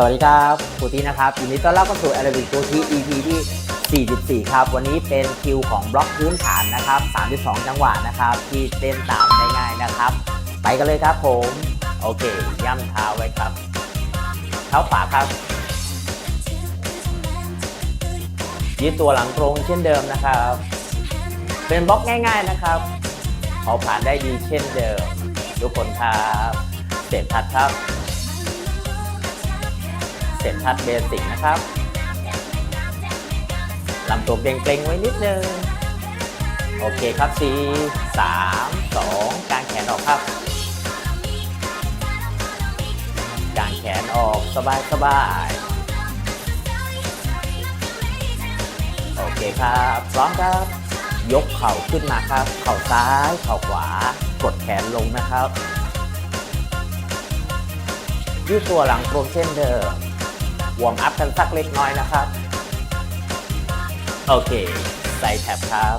สวัสดีครับปูตีนะครับยินดีต้อนรับเข้าสู่ a อ r a b i c ปูตี EP ที่ 44 ครับ วันนี้เป็นคิวของบล็อกพื้นฐานนะครับ 32 จังหวะนะครับ ที่เต้นตามได้ง่ายนะครับ ไปกันเลยครับผม โอเค ย่ำเท้าไว้ครับ เท้าขวาครับ ยืดตัวหลังตรงเช่นเดิมนะครับ เป็นบล็อกง่ายๆนะครับเผาผ่านได้ดีเช่นเดิม ทุกคนครับเสร็จทัดครับ เสร็จทัดเบสิกนะครับลำตัวเกรงๆไว้นิดนึง โอเคครับ4 3 2กางแขนออกครับกางแขนออกสบายสบายๆโอเคครับพร้อมครับ ยกเข่าขึ้นมาครับ เข่าซ้ายเข่าขวากดแขนลงนะครับยืดตัวหลังตรงเช่นเดิม วอร์มอัพกันสักเล็กน้อยนะครับ โอเค ใส่แท็บครับ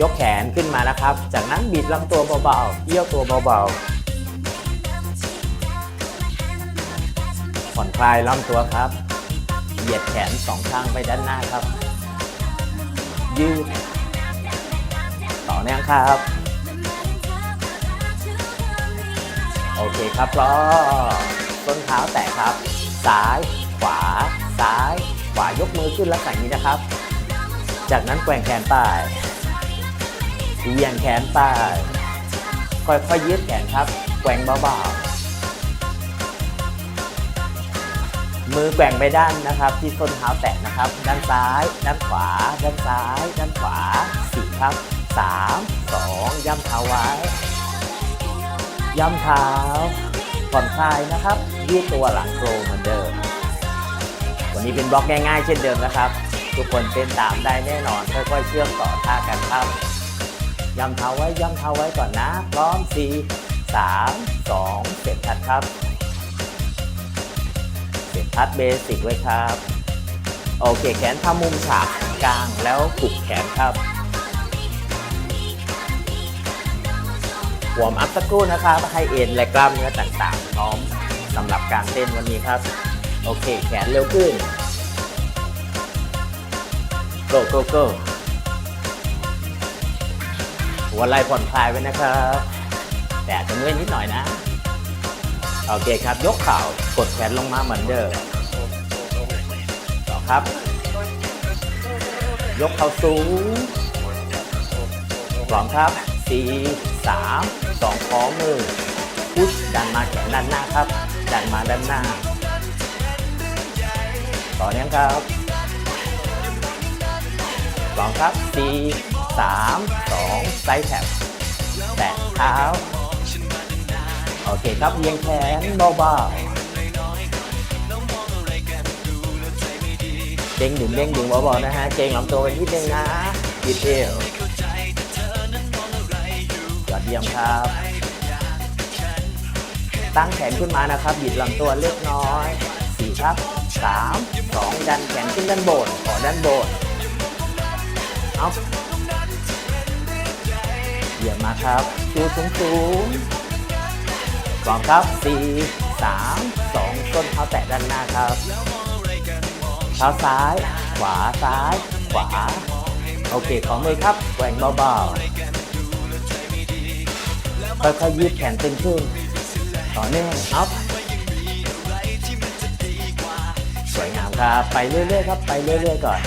ยกแขนขึ้นมานะครับ จากนั้นบิดลำตัวเบาๆเอี้ยวตัวเบาๆผ่อนคลายลำตัวครับ เหยียดแขนสองข้างไปด้านหน้าครับ ยืด ต่อเนื่องครับโอเคครับพร้อมต้นเท้าแตะครับ ซ้าย ขวา ซ้าย ขวายกมือขึ้นลักษณะนี้นะครับ จากนั้นแกว่งแขนไปเยียงแขนไปค่อยๆยืดแขนครับ แกว่งเบาๆ มือแกว่งไปด้านนะครับ ที่ส้นเท้าแตะนะครับ ด้านซ้าย ด้านขวา ด้านซ้าย ด้านขวาสี่ครับสามสองย่ำเท้าไว้ ย่ำเท้า ผ่อนคลายนะครับ ยืดตัวหลังโครงเหมือนเดิม วันนี้เป็นบล็อกง่ายๆ เช่นเดิมนะครับ ทุกคนเต้นตามได้แน่นอน ค่อยๆ เชื่อมต่อท่ากันครับย่ำเท้าไว้ย่ำเท้าไว้ก่อนนะ พร้อม4 3 2เสร็จทัดครับ เสร็จทัดเบสิกไว้ครับ โอเค แขนทำมุมฉากกลางแล้วกุกแขนครับ วอร์มอัพสักครู่นะครับให้เอ็นและกล้ามเนื้อต่างๆพร้อมสำหรับการเต้นวันนี้ครับ โอเค แขนเร็วขึ้น go go go หัวไหล่ผ่อนคลายไว้นะครับ แต่จะเมื่อยนิดหน่อยนะ โอเคครับ ยกเข่ากดแขนลงมาเหมือนเดิมต่อครับ ยกเข่าสูงพร้อมครับ 4 3 2ขอมือพุชดันมาแขนด้านหน้าครับ ดันมาด้านหน้า ต่อเนื่องครับพร้อมครับ4 3 2ไซด์แท็บแตะเท้า โอเคครับเอียงแขนเบาๆเด้งดึงเด้งดึงเบาๆนะฮะเกรงลำตัวไปนิดนึงนะยืดเอว ยี่ยมครับ ตั้งแขนขึ้นมานะครับหยิบลำตัวเล็กน้อยสี่ครับสามสองดันแขนขึ้นด้านบนขอด้านบนเอาเหยี่ยมมาครับชูสูงสูงสองครับสี่สามสองต้นเท้าแตะด้านหน้าครับเท้าซ้าย ขวาซ้าย ขวา โอเค ขอมือครับแกว่งเบาๆ ค่อยๆยืดแขนตึงขึ้นต่อเนื่องอัพสวยงามครับ ไปเรื่อยๆครับ ไปเรื่อยๆก่อน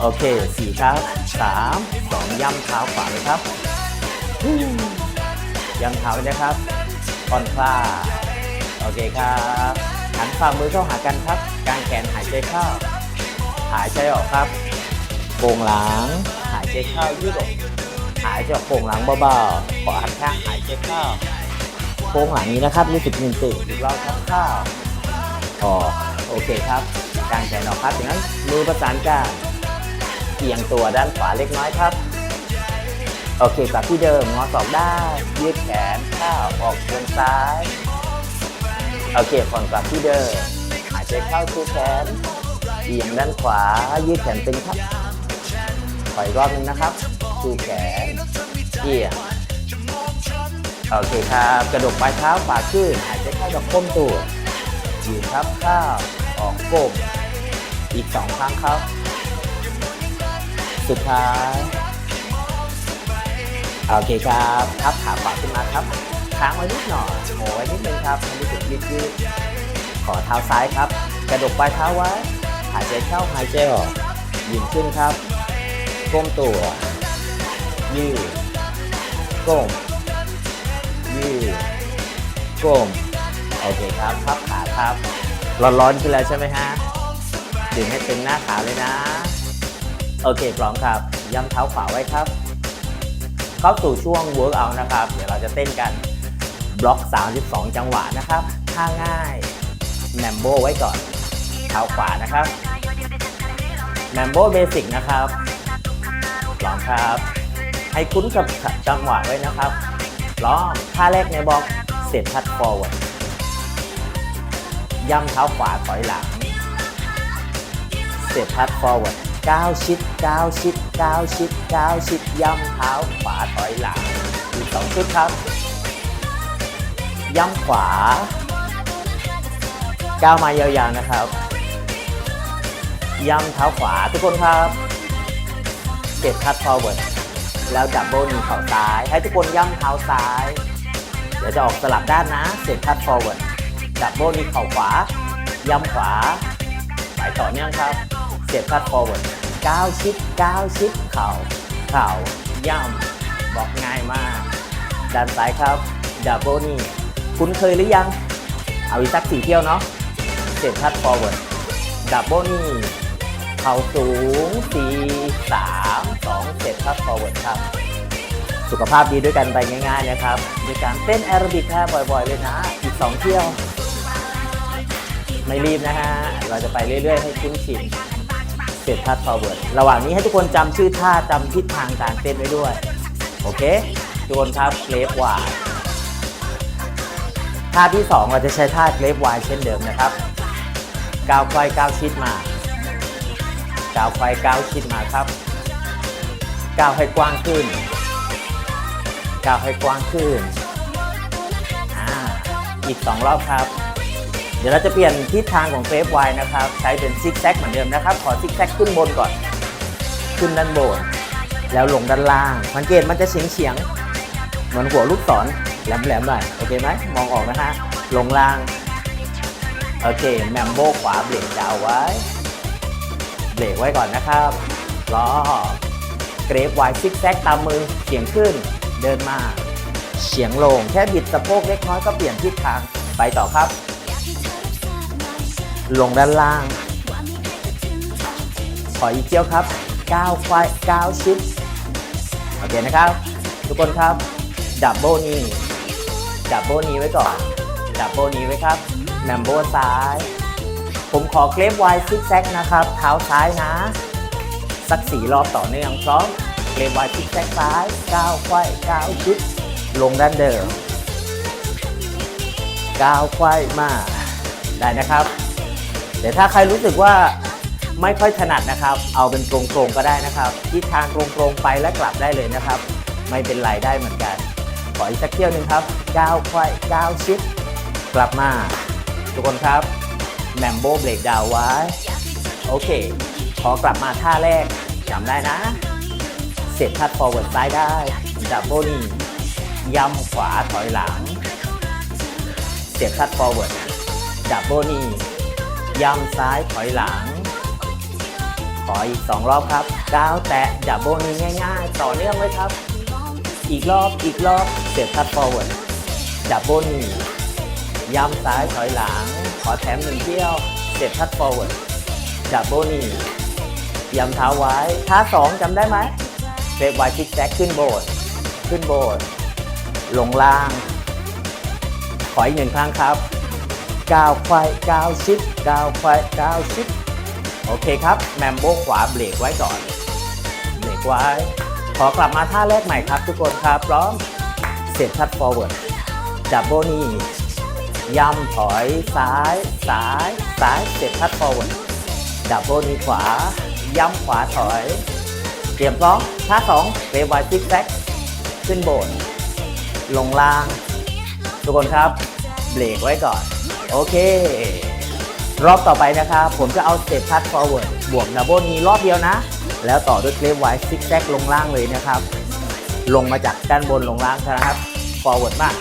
โอเคสี่ครับสามสองย่ำเท้าขวาเลยครับ ย่ำเท้าไปนะครับผ่อนคลายโอเคครับหันฝ่ามือเข้าหากันครับ กางแขนหายใจเข้า หายใจออกครับโป่งหลัง หายใจเข้ายืดอก หายจออกโป่งหลังเบาๆขอหันข้างหายใจเข้าโป่งหลังนี้นะครับรู้สึกมินตึงอีกรอบครับข้าออกโอเคครับกางแขนออกครับอย่างนั้นมือประสานกันเอียงตัวด้านขวาเล็กน้อยครับโอเคกลับที่เดิมงอศอกได้ยืดแขนข้าวออกเชิงซ้ายโอเคผ่อนกลับที่เดิมหายใจเข้าชูแขนเอียงด้านขวายืดแขนตึงครับถอยรอบนึงนะครับ ชูแขนเอียงโอเคครับ กระดกปลายเท้าขวาขึ้นหายใจเข้ากับก้มตัวยืนครับข้าวออกก้มอีกสองครั้งครับ สุดท้ายโอเคครับทับขาขวาขึ้นมาครับค้างไว้นิดหน่อยโหไว้นิดนึงครับให้รู้สึกยืดยืดขอเท้าซ้ายครับ กระดกปลายเท้าไว้ หายใจเข้าหายใจออกยืนขึ้นครับ ก้มตัว ยืดก้มยืดก้มโอเคครับพับขาครับร้อนๆขึ้นแล้วใช่ไหมฮะดึงให้ตึงหน้าขาเลยนะ โอเคพร้อมครับย้ำเท้าขวาไว้ครับ เข้าสู่ช่วง work out นะครับ เดี๋ยวเราจะเต้นกันบล็อก 32 จังหวะนะครับท่าง่ายแมมโบไว้ก่อน เท้าขวานะครับแมมโบเบสิกนะครับพร้อมครับ ให้คุ้นกับจังหวะไว้นะครับพร้อมท่าแรกในบล็อกเสร็จทัด forward ย่ำเท้าขวาถอยหลัง เสร็จทัด forward ก้าวชิดก้าวชิดก้าวชิดก้าวชิดย่ำเท้าขวาถอยหลังอีกสองชุดครับ ย่ำขวาก้าวมายาวๆนะครับ ย่ำเท้าขวาทุกคนครับเสร็จทัด forward แล้วจับโบนีเข่าซ้าย ให้ทุกคนย่ำเท้าซ้าย เดี๋ยวจะออกสลับด้านนะเสร็จทัด forward จับโบนีเข่าขวา ย่ำขวาไปต่อเนื่องครับเสียบพัด forward ก้าวชิดก้าวชิดเข่าเข่าย่ำบอกง่ายมาก ด้านซ้ายครับดับเบิลนี่คุ้นเคยหรือยัง เอาอีกสักสี่เที่ยวเนาะเสียบพัด forward ดับเบิลนี่ เข่าสูงสี่สามสองเสียบ forward ครับ สุขภาพดีด้วยกันไปง่ายๆนะครับด้วยการเต้นแอโรบิกแค่บ่อยๆเลยนะ อีกสองเที่ยว ไม่รีบนะฮะ เราจะไปเรื่อยๆ ให้คุ้นชินเสร็จท่า forward ระหว่างนี้ให้ทุกคนจำชื่อท่าจำทิศทางการเต้นไว้ด้วย โอเค ทุกคนครับเกรฟวายท่าที่ 2 เราจะใช้ท่าเกรฟวายเช่นเดิมนะครับก้าวไฟก้าวชิดมา ก้าวไฟก้าวชิดมาครับก้าวให้กว้างขึ้นก้าวให้กว้างขึ้นอ่าอีก 2 รอบครับ เดี๋ยวเราจะเปลี่ยนทิศทางของเฟฟไวนะครับ ใช้เป็นซิกแซกเหมือนเดิมนะครับ ขอซิกแซกขึ้นบนก่อน ขึ้นด้านบน แล้วลงด้านล่าง สังเกตมันจะเฉียงเฉียงเหมือนหัวลูกศรแหลมๆหน่อย โอเคไหม มองออกนะฮะ ลงล่าง โอเค แมมโบขวาเบรกดาวน์ไว้ เบรกไว้ก่อนนะครับรอเกรฟไวซิกแซกตามมือเฉียงขึ้น เดินมาเฉียงลง แค่บิดสะโพกเล็กน้อยก็เปลี่ยนทิศทางไปต่อครับ ลงด้านล่าง ขออีกเที่ยวครับก้าวควายก้าวชิดโอเคนะครับ ทุกคนครับ ดับเบิลนีดับเบิลนีไว้ก่อน ดับเบิลนีไว้ครับแมมโบซ้าย ผมขอเคลฟไวซิกแซกนะครับ เท้าซ้ายนะ สักสี่รอบต่อเนื่องพร้อมเคลฟไวซิกแซกซ้ายก้าวควายก้าวชิดลงด้านเดิมก้าวควายมาได้นะครับแต่ถ้าใครรู้สึกว่าไม่ค่อยถนัดนะครับ เอาเป็นตรงๆก็ได้นะครับทิศทางตรงๆไปและกลับได้เลยนะครับ ไม่เป็นไรได้เหมือนกัน ขออีกสักเที่ยวหนึ่งครับก้าวควายก้าวชิด กลับมา ทุกคนครับ แมมโบเบรกดาวไว้ โอเคขอกลับมาท่าแรกจำได้นะ เสร็จทัด forward ซ้ายได้ดับเบิลนี่ย่ำขวาถอยหลัง เสียบทัด forward ดับเบิลนี่ย่ำซ้ายถอยหลัง ขออีก 2 รอบครับก้าวแตะดับเบิลนี่ง่ายๆ ต่อเนื่องเลยครับ อีกรอบอีกรอบ เสียบทัด forward ดับเบิลนี่ย่ำซ้ายถอยหลัง ขอแถมหนึ่งเที่ยวเสียบทัด forward ดับเบิลนี่ยำเท้าไว้ท่าสองจำได้ไหมเซฟไว้ซิกแซกขึ้นโบดขึ้นโบดลงล่าง ขออีกหนึ่งครั้งครับก้าวควายก้าวชิดก้าวควายก้าวชิดโอเคครับ แมมโบขวาเบรกไว้ก่อน เบรกไว้ ขอกลับมาท่าแรกใหม่ครับทุกคนครับ พร้อมเสร็จทัด forward ดับเบิลนี่ ย่ำถอยซ้ายซ้ายซ้ายเสร็จทัด forward ดับเบิลนี่ขวา ย่ำขวาถอย เตรียมพร้อมท่าสองเรวายซิกแซกขึ้นโบน ลงล่าง ทุกคนครับ เบรกไว้ก่อน โอเค รอบต่อไปนะครับ ผมจะเอาสเต็ปพัด forward บวกดับเบิลนีรอบเดียวนะ แล้วต่อด้วยเคลฟไว้ซิกแซกลงล่างเลยนะครับ ลงมาจากด้านบนลงล่างนะครับ forward มาก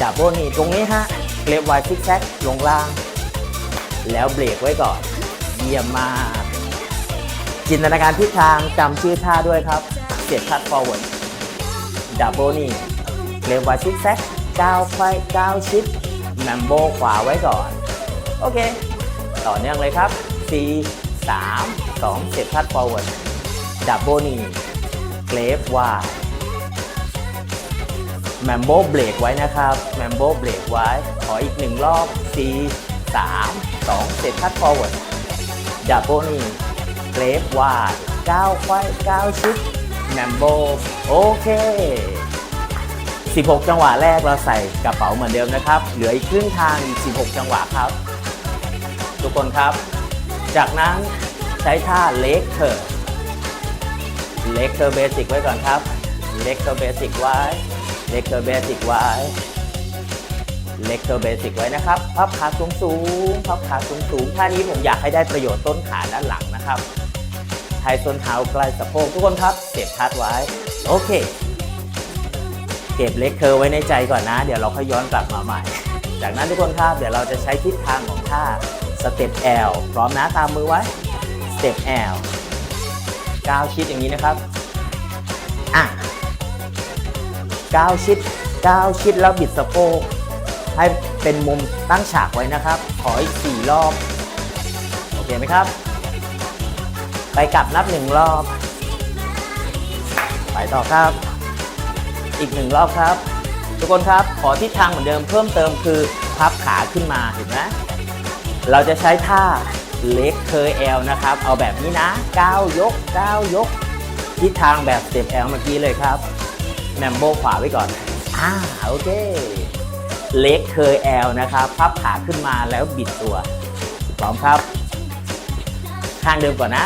ดับเบิลนีตรงนี้ฮะ เคลฟไวซิกแซกลงล่าง แล้วเบรกไว้ก่อน เยี่ยมมาก จินตนาการทิศทางจำชื่อท่าด้วยครับเสียบพัด forward ดับเบิลนีเคลฟไวซิกแซกก้าวไขว้ก้าวชิดแมมโบขวาไว้ก่อน โอเค ต่อเนื่องเลยครับ 4 3 2เสร็จพัด forward ดับเบิลนีเกรฟวา แมมโบเบรกไว้นะครับแมมโบเบรกไว้ ขออีกหนึ่งรอบ4 3 2เสร็จพัด forward ดับเบิลนีเกรฟวาก้าวไขว้ก้าวชิดแมมโบโอเค 16 จังหวะแรกเราใส่กระเป๋าเหมือนเดิมนะครับ เหลืออีกครึ่งทาง 16 จังหวะครับ ทุกคนครับ จากนั้นใช้ท่าเล็กเ r อเล็กเ r อร์เบสิกไว้ก่อนครับเล็กเ r อร์เบสิกไว้ เล็กเ r อร์เบสิกไว้ เล็กเ r อร์เบสิกไว้นะครับ พับขาสูงสูงพับขาสูงสูงท่านี้ผมอยากให้ได้ประโยชน์ต้นขาด้านหลังนะครับไทยส้นเท้าใกล้สะโพกทุกคนครับเก็บทัดไว้ โอเค เก็บเล็กเคอร์ไว้ในใจก่อนนะ เดี๋ยวเราค่อยย้อนกลับมาใหม่ จากนั้นทุกคนครับเดี๋ยวเราจะใช้ทิศทางของท่าสเต็ป L พร้อมนะตามมือไว้สเต็ป L ก้าวชิดอย่างนี้นะครับ ก้าวชิดก้าวชิดแล้วบิดสะโพกให้เป็นมุมตั้งฉากไว้นะครับ ขออีก4รอบ โอเคไหมครับ ไปกลับนับหนึ่งรอบ ไปต่อครับ อีกหนึ่งรอบครับ ทุกคนครับ ขอทิศทางเหมือนเดิมเพิ่มเติมคือพับขาขึ้นมาเห็นไหมเราจะใช้ท่าเล็กเคยแอลนะครับ เอาแบบนี้นะก้าวยกก้าวยกทิศทางแบบสเต็ปแอลเมื่อกี้เลยครับ แมมโบขวาไว้ก่อน อ่าโอเค เล็กเคยแอลนะครับพับขาขึ้นมาแล้วบิดตัวพร้อมครับ ข้างเดิมก่อนนะ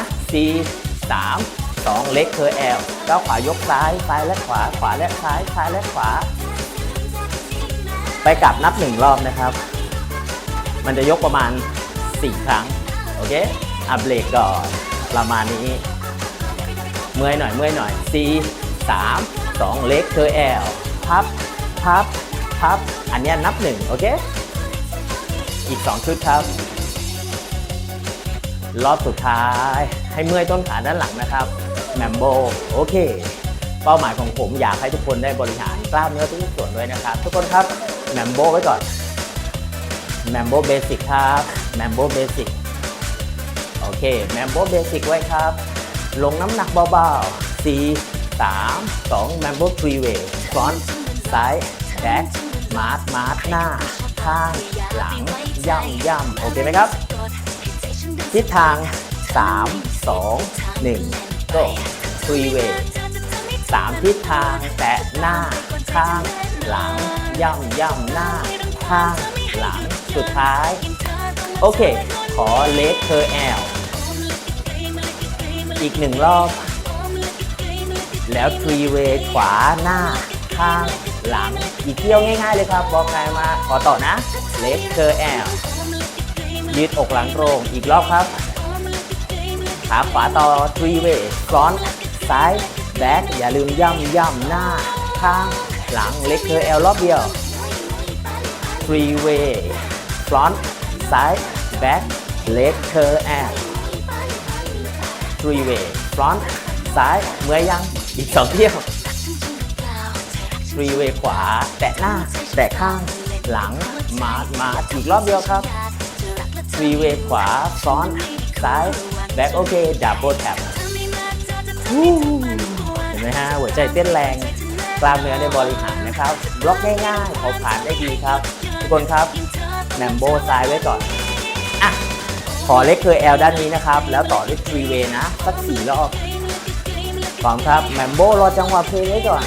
4 3 2 เล็กเคอแอลก้าวขวายกซ้าย ซ้ายและขวา ขวาและซ้าย ซ้ายและขวา ไปกลับนับหนึ่งรอบนะครับ มันจะยกประมาณ 4 ครั้ง โอเคอะเบรกก่อน ประมาณนี้ เมื่อยหน่อย เมื่อยหน่อย4 3 2 เล็กเคอแอลพับ พับ พับ อันนี้นับหนึ่งโอเค อีก 2 ชุดครับ รอบสุดท้าย ให้เมื่อยต้นขาด้านหลังนะครับแมมโบโอเค เป้าหมายของผมอยากให้ทุกคนได้บริหารกล้ามเนื้อทุกส่วนด้วยนะครับ ทุกคนครับแมมโบไว้ก่อนแมมโบเบสิกครับแมมโบเบสิกโอเคแมมโบเบสิกไว้ครับ ลงน้ำหนักเบาๆ4 3 2แมมโบทรีเวย์ฟรอนต์ซ้ายแบ็กมาร์ทมาร์ทหน้า ข้าง หลัง ย่ำย่ำโอเคไหมครับ ทิศทาง 3 2 1 go three way สามทิศทางแตะหน้า ข้าง หลัง ย่ำย่ำหน้า ข้าง หลัง สุดท้าย โอเค ขอเลสเคอแอลอีกหนึ่งรอบ แล้ว three way ขวาหน้า ข้างหลัง อีกเที่ยวง่ายๆเลยครับบอกใครมาขอต่อนะเลสเคอร์แอลยืดอกหลังตรงอีกรอบครับขาขวาต่อ three way front ซ้าย back อย่าลืมย่ำย่ำหน้า ข้างหลังเล็กเคอร์แอลรอบเดียว three way front ซ้าย back เล็กเคอร์แอล three way front ซ้ายเมื่อยัง อีกสองเที่ยว three way ขวา แตะหน้า แตะข้าง หลัง มาร์มาร์อีกรอบเดียวครับฟรีเวย์ขวา ซ้อน ซ้าย แบ็คโอเค ดับเบิลแท็บเห็นไหมฮะ หัวใจเต้นแรง กล้ามเนื้อได้บริหารนะครับ บล็อกง่ายๆเผาผลาญได้ดีครับ ทุกคนครับแมมโบซ้ายไว้ก่อนอะขอเล็กเคยแอลด้านนี้นะครับ แล้วต่อด้วยฟรีเวยนะ สักสี่รอบ ร้อมครับแมมโบรอจังหวะเพลย์ไว้ก่อน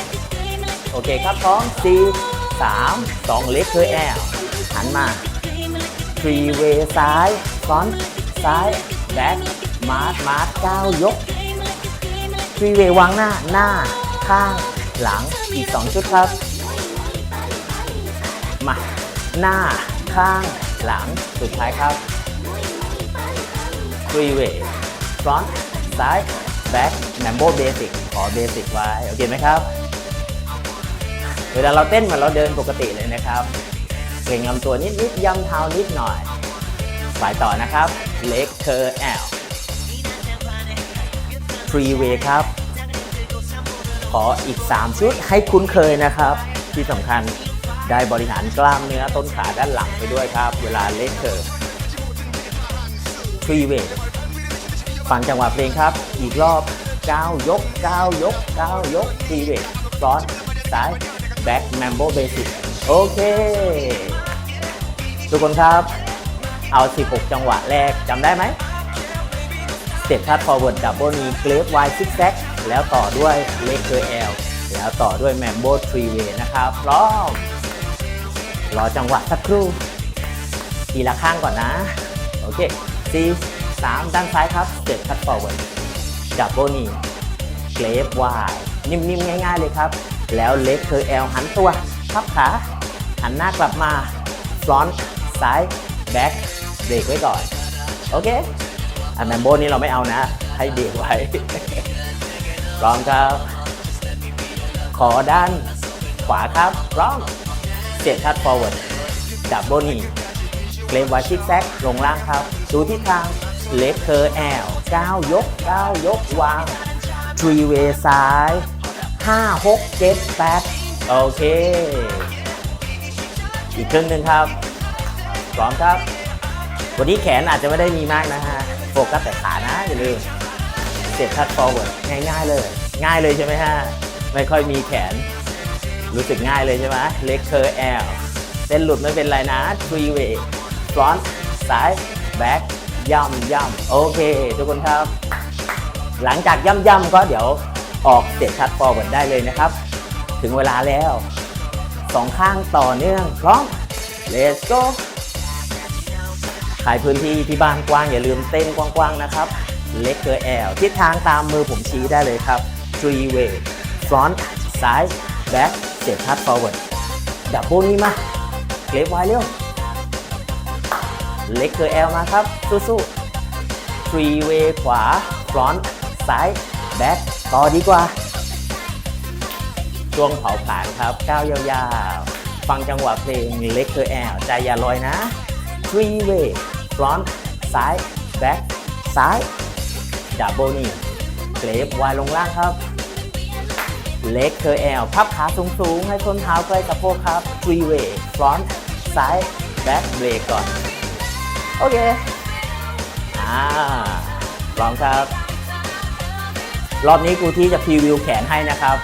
โอเคครับพร้อมสี่สามสองเล็กเคยแอลหันมาฟรีเวซ้ายฟอนซ้ายแบ็คมาร์ทมาร์ทก้าวยกฟรีเววางหน้าหน้า ข้าง หลังอีก2ชุดครับ มา หน้า ข้าง หลัง สุดท้ายครับ three way front ซ้าย back mambo basic ขอ basic ไว้โอเคไหมครับ เวลาเราเต้นเหมือนเราเดินปกติเลยนะครับเก่งลำตัวนิดนิดย่ำเท้านิดหน่อยไปต่อนะครับ leg curl L three way ครับ ขออีก 3 ชุดให้คุ้นเคยนะครับ ที่สำคัญได้บริหารกล้ามเนื้อต้นขาด้านหลังไปด้วยครับ เวลาเล็กเคิร์ทรีเวท ฟังจังหวะเพลงครับ อีกรอบ9ยก9ยก9ยกทีเวทฟรอนซ้ายแบ็กแมมโบเบสิกโอเค ทุกคนครับ เอา 16 จังหวะแรกจำได้ไหมสเต็ปทัดฟอร์เวิร์ดดับเบิลนีเกรฟไวซิกแซกแล้วต่อด้วยเลกเกอร์แอลแล้วต่อด้วยแมมโบทรีเวนะครับพร้อมรอจังหวะสักครู่ ทีละข้างก่อนนะ โอเคสี่ สามด้านซ้ายครับเสเต็ปทัดฟอร์เวิร์ดดับเบิลนีเกรฟไวนิ่มๆ ง่ายๆเลยครับ แล้วเลกเกอร์แอลหันตัวพับขา หันหน้ากลับมาฟรอนต์ซ้ายแบ็คเบรกไว้ก่อน โอเคอันแมมโบนี่เราไม่เอานะ ให้เบรกไว้พร้อมครับ ขอด้านขวาครับพร้อมเจ็ดทัด forward ดับเบิลนีเกรฟไว้ชิกแซกลงล่างครับ ดูทิศทาง เล็กเคอร์แอล9ยก9ยกวาง three way ซ้าย5 6 7 8โอเค อีกครึ่งหนึ่งครับพร้อมครับ วันนี้แขนอาจจะไม่ได้มีมากนะฮะ โฟกัสแต่ขานะอย่าลืมเสร็จทัด forward ง่ายๆเลย ง่ายเลยใช่ไหมฮะ ไม่ค่อยมีแขน รู้สึกง่ายเลยใช่ไหมเล็กเคอร์แอลเส้นหลุดไม่เป็นไรนะ three way front ซ้าย back ย่ำย่ำโอเค ทุกคนครับ หลังจากย่ำย่ำก็เดี๋ยวออกเสร็จทัด forward ได้เลยนะครับ ถึงเวลาแล้วสองข้างต่อเนื่องพร้อม let's go ใครพื้นที่ที่บ้านกว้างอย่าลืมเต้นกว้างๆนะครับ เล็กเกอร์แอลทิศทางตามมือผมชี้ได้เลยครับ three way front ซ้าย back เสียบทัด forward ดับเบิลนี้มาเกรฟไว้เร็ว เล็กเกอร์แอลมาครับ สู้ๆ three way ขวา front ซ้าย back ต่อดีกว่า ช่วงเผาผลาญครับ ก้าวยาวๆ ฟังจังหวะเพลงเล็กเกอร์แอลใจอย่าลอยนะ three way front ซ้าย back ซ้ายดับเบิลนี่เกรฟวายลงล่างครับเล็กเคอร์แอลพับขาสูงๆ ให้ส้นเท้าใกล้สะโพกครับ three way front ซ้าย back เบรกก่อน โอเค อ่าพร้อมครับ รอบนี้ครูที่จะพรีวิวแขนให้นะครับ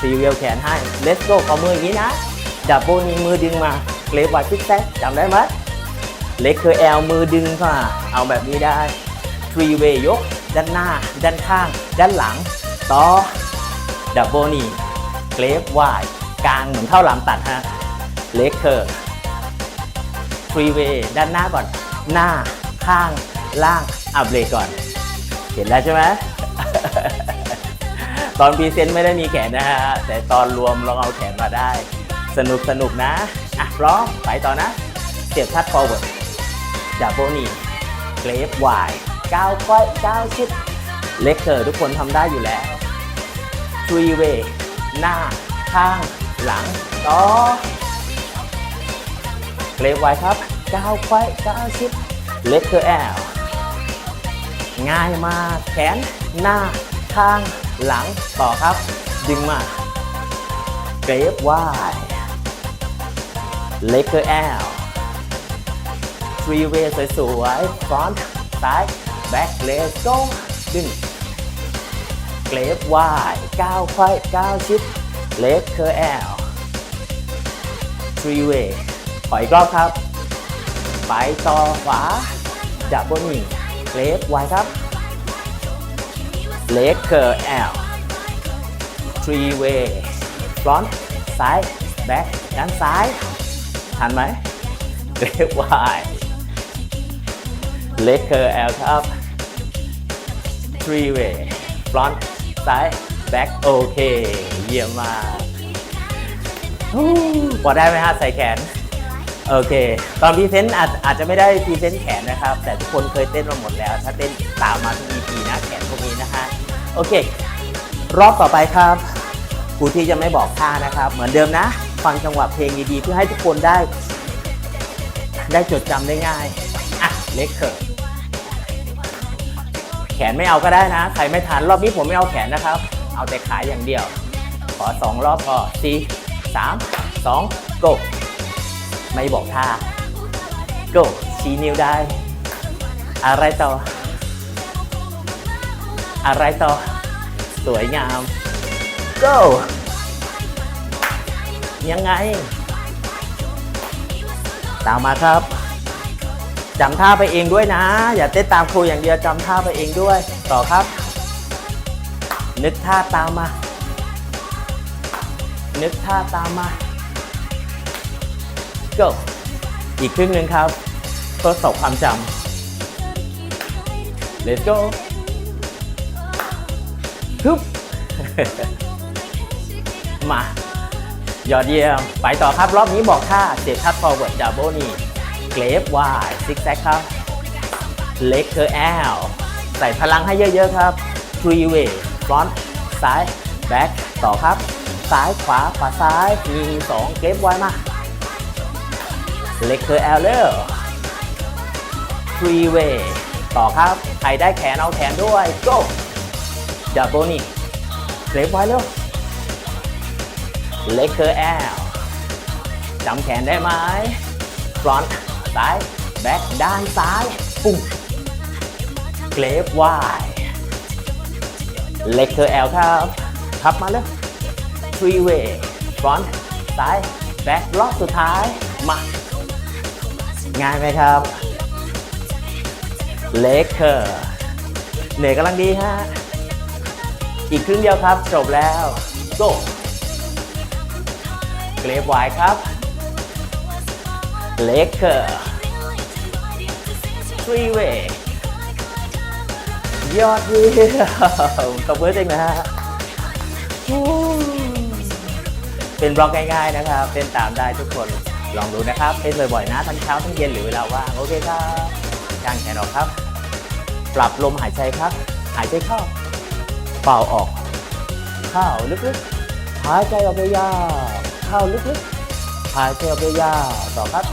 พรีวิวแขนให้ let's go ขอมืออย่างนี้นะดับเบิลนี้มือดึงมาเกรฟไวซิกแซกจำได้ไหมเล็กคือแอลมือดึงเข้ามาเอาแบบนี้ได้ three way ยก ด้านหน้า ด้านข้าง ด้านหลัง ต่อ ดับเบิลนี่เกรฟไวกลางเหมือนเข้าหลามตัดฮะ เล็กเคอร์ three way ด้านหน้าก่อน หน้าข้างล่างอะเบรกก่อน เห็นแล้วใช่ไหมตอนพรีเซนต์ไม่ได้มีแขนนะฮะ แต่ตอนรวมลองเอาแขนมาได้ สนุกสนุกนะ อะพร้อมไปต่อนะเสียบทัด forward ดับเบิลนีเกรฟวายก้าวก้อยก้าวชิดเล็กเกอร์ทุกคนทำได้อยู่แล้ว three way หน้า ข้าง หลัง ต่อ เกรฟไว้ครับก้าวก้อยก้าวชิดเล็กเกอร์แอลง่ายมากแขนหน้าข้างหลังต่อครับ ดึงมาเกรฟวายเล็กเกอร์แอล three way สวยๆ front ซ้าย back let's go ดึงเกรฟวายก้าวไขว้ก้าวชิดเล็กเคอร์แอล three way ขออีกรอบครับ ไปต่อขวาดับเบิลนี่เกรฟวครับเล็กเคอร์แอล three way front ซ้าย back ด้านซ้ายทันไหมเกรฟวเล็กเคอร์แอลครับ three way front ซ้าย back โอเค เยี่ยมมากพอได้ไหมฮะใส่แขน โอเค ตอนพรีเซนต์อาจอาจจะไม่ได้พรีเซนต์แขนนะครับ แต่ทุกคนเคยเต้นมาหมดแล้ว ถ้าเต้นตามมาทุก EP นะแขนพวกนี้นะฮะโอเค รอบต่อไปครับครูที่จะไม่บอกท่านะครับ เหมือนเดิมนะ ฟังจังหวะเพลงดีๆ เพื่อให้ทุกคนได้ ได้จดจำได้ง่ายอะเล็กเขิร์แขนไม่เอาก็ได้นะ ใครไม่ทันรอบนี้ผมไม่เอาแขนนะครับ เอาแต่ขาอย่างเดียว ขอสองรอบพอสี่สามสอง go ไม่บอกท่า go ชี้นิ้วได้ อะไรต่อ อะไรต่อ สวยงาม go ยังไง ตามมาครับจำท่าไปเองด้วยนะ อย่าเต้นตามครูอย่างเดียวจำท่าไปเองด้วย ต่อครับ นึกท่าตามมา นึกท่าตามมา go อีกครึ่งหนึ่งครับทดสอบความจำ let's go ฮึบมา ยอดเยี่ยม ไปต่อครับ รอบนี้บอกท่าเซทั f ฟอร์เวิร์ดดับเบิลนี่เกรฟวายซิกแซกครับเล็กเคอร์แอลใส่พลังให้เยอะๆครับ three way front ซ้าย back ต่อครับ ซ้ายขวาขวาซ้ายมีสองเกรฟไว้มา เล็กเคอร์แอลเลอร์ three way ต่อครับ ใครได้แขนเอาแขนด้วย go ดับเบิลนี่เกรฟไว้เร็วเล็กเคอร์แอลจำแขนได้ไหมฟรอนต์ซ้าย แบ็คด้านซ้ายปุ้งเกรฟวายเล็กเคอร์แอลครับทับมาเลยทรีเวย์ฟรอนต์ซ้าย แบ็ครอบสุดท้ายมา ง่ายไหมครับเล็กเคอร์เหนื่อยกำลังดีฮะ อีกครึ่งเดียวครับ จบแล้ว go เกรฟไวน์ครับเลกเกอร์ทรีเวย์ยอดเยี่ยมตบมือจริงนะฮะ เป็นบล็อกง่ายๆนะครับเต้นตามได้ทุกคน ลองดูนะครับเต้บ่อยๆนะทั้งเช้าทั้งเย็นหรือเวลาว่างโอเคครับกางแขนออกครับ ปรับลมหายใจครับ หายใจเข้า เป่าออก เข้าลึกๆ หายใจออกยาวเข้าลึกๆ หายใจออกยาวต่อครับ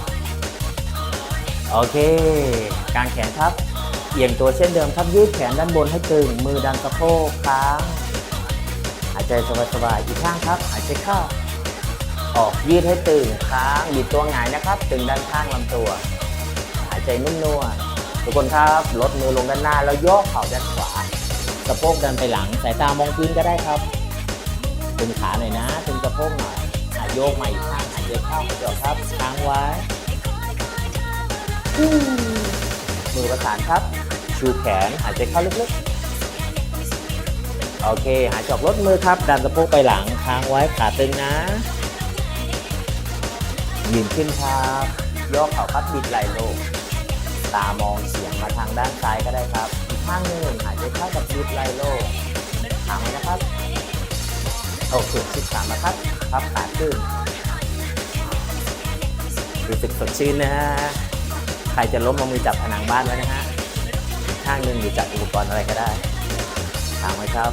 โอเค กางแขนครับ เอียงตัวเช่นเดิมครับยืดแขนด้านบนให้ตึงมือดันสะโพกค้าง หายใจสบายๆอีกข้างครับ หายใจเข้า ออกยืดให้ตึงค้างบิดตัวหงายนะครับ ตึงด้านข้างลำตัว หายใจนุ่มนวลทุกคนครับลดมือลงด้านหน้าแล้วยกเข่าด้านขวาสะโพกดันไปหลังสายตามองพื้นก็ได้ครับตึงขาหน่อยนะตึงสะโพกหน่อยหายโยกมาอีกข้างหายใจเข้าหายใจออกครับค้างไว้มือประสานครับ ชูแขนหายใจเข้าลึกๆโอเค หายใจออกลดมือครับ ดันสะโพกไปหลังค้างไว้ขาตึงนะ ยืนขึ้นครับยกเข่าครับบิดไหล่ลง ตามองเฉียงมาทางด้านซ้ายก็ได้ครับอีกข้างหนึ่งหายใจเข้ากับบิดไหล่ลงทางไว้นะครับโอเคชิดขามาครับพับขาขึ้นรู้สึกสดชื่นนะฮะใครจะล้มเอามือจับผนังบ้านไว้นะฮะข้างหนึ่งหรือจับอุปกรณ์อะไรก็ได้ทางไว้ครับ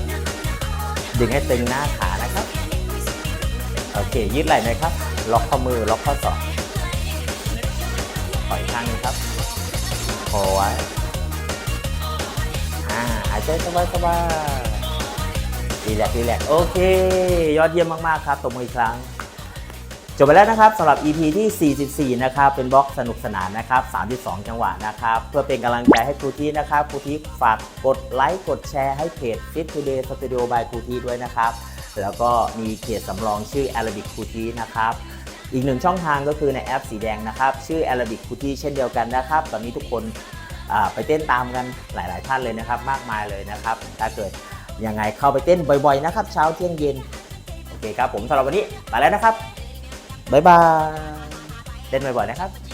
ดึงให้ตึงหน้าขานะครับ โอเค ยืดไหล่หน่อยครับ ล็อกข้อมือ ล็อกข้อศอกปล่อยข้างนึงครับพอไว้อ่าหายใจสบายสบายรีแลกรีแลกโอเค ยอดเยี่ยมมาก ๆ ครับตบมืออีกครั้ง จบไปแล้วนะครับสำหรับ EP ที่ 44 นะครับ เป็นบล็อกสนุกสนานนะครับ 32 จังหวะนะครับ เพื่อเป็นกำลังใจให้ครูทีนะครับครูทีฝากกดไลค์ กดแชร์ให้เพจ Fit Today Studio by ครูทีด้วยนะครับ แล้วก็มีเพจสำรองชื่อ Arabic ครูทีนะครับ อีกหนึ่งช่องทางก็คือในแอปสีแดงนะครับ ชื่อ Arabic Puti เช่นเดียวกันนะครับ ตอนนี้ทุกคนไปเต้นตามกันหลาย ๆ ท่านเลยนะครับ มากมายเลยนะครับ ถ้าเกิดยังไงเข้าไปเต้นบ่อย ๆ นะครับ เช้าเที่ยงเย็น โอเคครับผมสำหรับวันนี้ไปแล้วนะครับบ๊ายบายเต้นบ่อย ๆ นะครับ